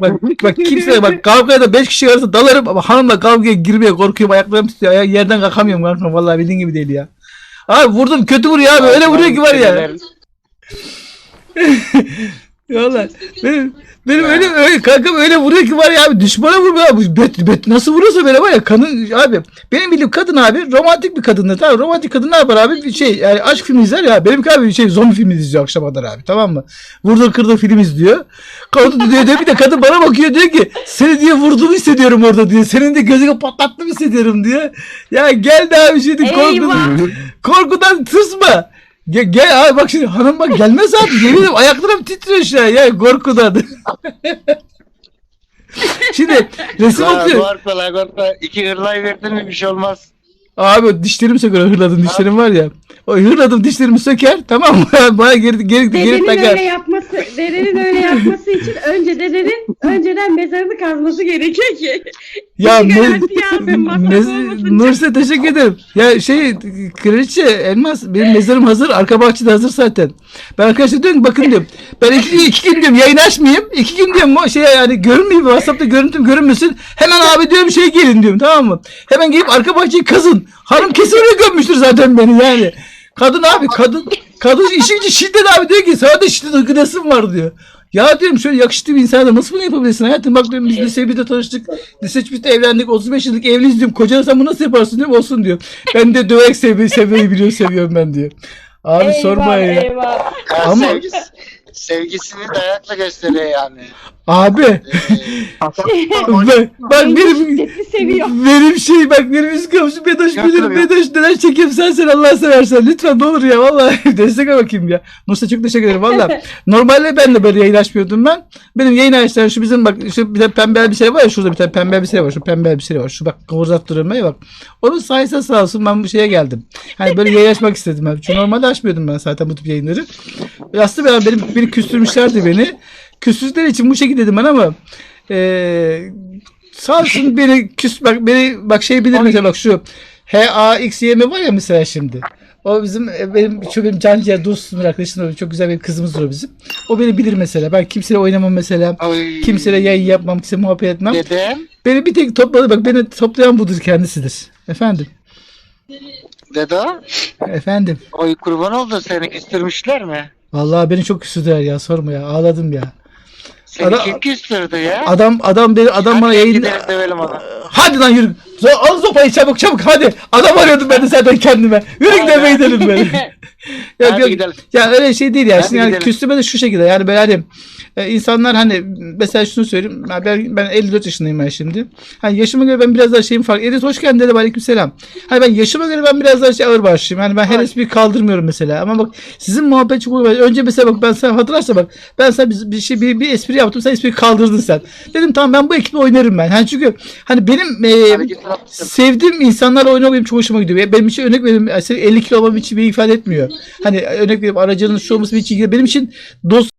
Bak, bak kimse bak kavgaya da 5 kişi arasında dalarım ama hanımla kavgaya girmeye korkuyorum ayaklarım tutuyor ayak yerden kalkamıyorum kanka vallahi bildiğin gibi değil ya. Abi vurdum kötü vuruyor abi öyle vuruyor ki var ya. Vallahi benim benim öyle öyle kankam öyle vuruyor ki var ya abi düşmana vurmuyor abi. Bet, bet nasıl vuruyorsa böyle var ya kanın abi. Benim bildiğim kadın abi romantik bir kadındır tamam romantik kadın ne yapar abi bir şey yani aşk filmi izler ya benim abi bir şey zombi filmi izliyor akşama kadar abi tamam mı? Vurdu kırdı film izliyor. Kadın diyor, diyor bir de kadın bana bakıyor diyor ki seni diye vurduğumu hissediyorum orada diyor. Senin de gözüne patlattım hissediyorum diyor. Ya geldi abi şimdi korkudan, korkudan tırsma. Gel, gel abi bak şimdi hanım bak gelmez abi. Yemin ederim ayaklarım titriyor şu an ya korkudan. şimdi resim La atıyor. korkma korkma. İki hırlay verdin mi bir şey olmaz. Abi dişlerimi söker hırladım dişlerim var ya. O hırladım dişlerimi söker tamam mı? Bana geri geri geri Dedenin takar. öyle yapması, dedenin öyle yapması için önce dedenin önceden mezarını kazması gerekiyor ki. Ya garanti yazdım, olmasın. Nurse teşekkür ederim. Ya şey kraliçe elmas benim mezarım hazır arka bahçede hazır zaten. Ben arkadaşlar diyorum bakın diyorum. Ben iki, iki gün diyorum yayın açmayayım. İki gün diyorum o şey yani görünmeyeyim WhatsApp'ta görüntüm görünmesin. Hemen abi diyorum şey gelin diyorum tamam mı? Hemen gelip arka bahçeyi kazın. Hanım kesin oraya gömmüştür zaten beni yani. Kadın abi kadın kadın işin gücü şiddet abi diyor ki sana da şiddet ıkıdasın var diyor. Ya diyorum şöyle yakışıklı bir insana nasıl bunu yapabilirsin hayatım? Bak diyorum biz lise 1'de tanıştık. Lise 3'te evlendik. 35 yıllık evliyiz diyorum. Kocana sen bunu nasıl yaparsın diyorum. Olsun diyor. Ben de döverek sevmeyi, sevmeyi biliyor seviyorum ben diyor. Abi sorma ya. Eyvah. Ama- sevgisi, sevgisini dayakla gösteriyor yani. Abi bak, bak Beni benim seviyor. benim şey bak benim üst komşum Bedoş Yok, bilir yok. Bedoş neler çekiyorum sen sen Allah seversen lütfen ne olur ya vallahi destek bakayım ya. Musa çok teşekkür ederim valla. Normalde ben de böyle yayın açmıyordum ben. Benim yayın açtığım şu bizim bak şu bir de pembe elbise var ya şurada bir tane pembe elbise var. Şu pembe elbise var. Şu bak kıvırdattırıyorum ya bak. Onun sayesinde sağ olsun ben bu şeye geldim. Hani böyle yayın açmak istedim ben. Çünkü normalde açmıyordum ben zaten bu tip yayınları. Aslında ben, benim, beni küstürmüşlerdi beni. Küstürdükleri için bu şekilde dedim ben ama eee sağ olsun beni küs bak beni bak şey bilir mesela bak şu H A X Y M var ya mesela şimdi. O bizim e, benim çok benim can ciğer dostum arkadaşım çok güzel bir kızımız o bizim. O beni bilir mesela. Ben kimseyle oynamam mesela. Oy. Kimseyle yayın yapmam, kimse muhabbet etmem. Dedem, Beni bir tek topladı bak beni toplayan budur kendisidir. Efendim. dede, Efendim. oy kurban oldu seni küstürmüşler mi? Vallahi beni çok küstürdüler ya sorma ya ağladım ya. Seni Adam- kim küstürdü ya? Adam adam beni adam bana Hadi yayın gidelim dövelim onu. Hadi lan yürü. Zo- Al sopayı çabuk çabuk hadi. Adam arıyordum ben de zaten kendime. Yürü gidelim gidelim böyle. ya, Hadi yok- gidelim. ya öyle şey değil ya. Hadi Şimdi yani gidelim. küstüme de şu şekilde yani böyle hani e, insanlar hani mesela şunu söyleyeyim. Ben, ben 54 yaşındayım ben şimdi. Hani yaşıma göre ben biraz daha şeyim farklı. Edith hoş geldin dedim aleykümselam. Hani ben yaşıma göre ben biraz daha şey ağır başlıyım. Hani ben her espriyi kaldırmıyorum mesela. Ama bak sizin muhabbet çok. Önce mesela bak ben sana hatırlarsa bak ben sana bir, bir şey bir, bir espri yaptım sen espriyi kaldırdın sen. Dedim tamam ben bu ekiple oynarım ben. Hani çünkü hani benim e, Sevdiğim insanlarla oynamak benim çok hoşuma gidiyor. Benim için örnek senin 50 kilo olmam için bir ifade etmiyor. Hani örnek veriyorum aracının şu olması bir için benim için dost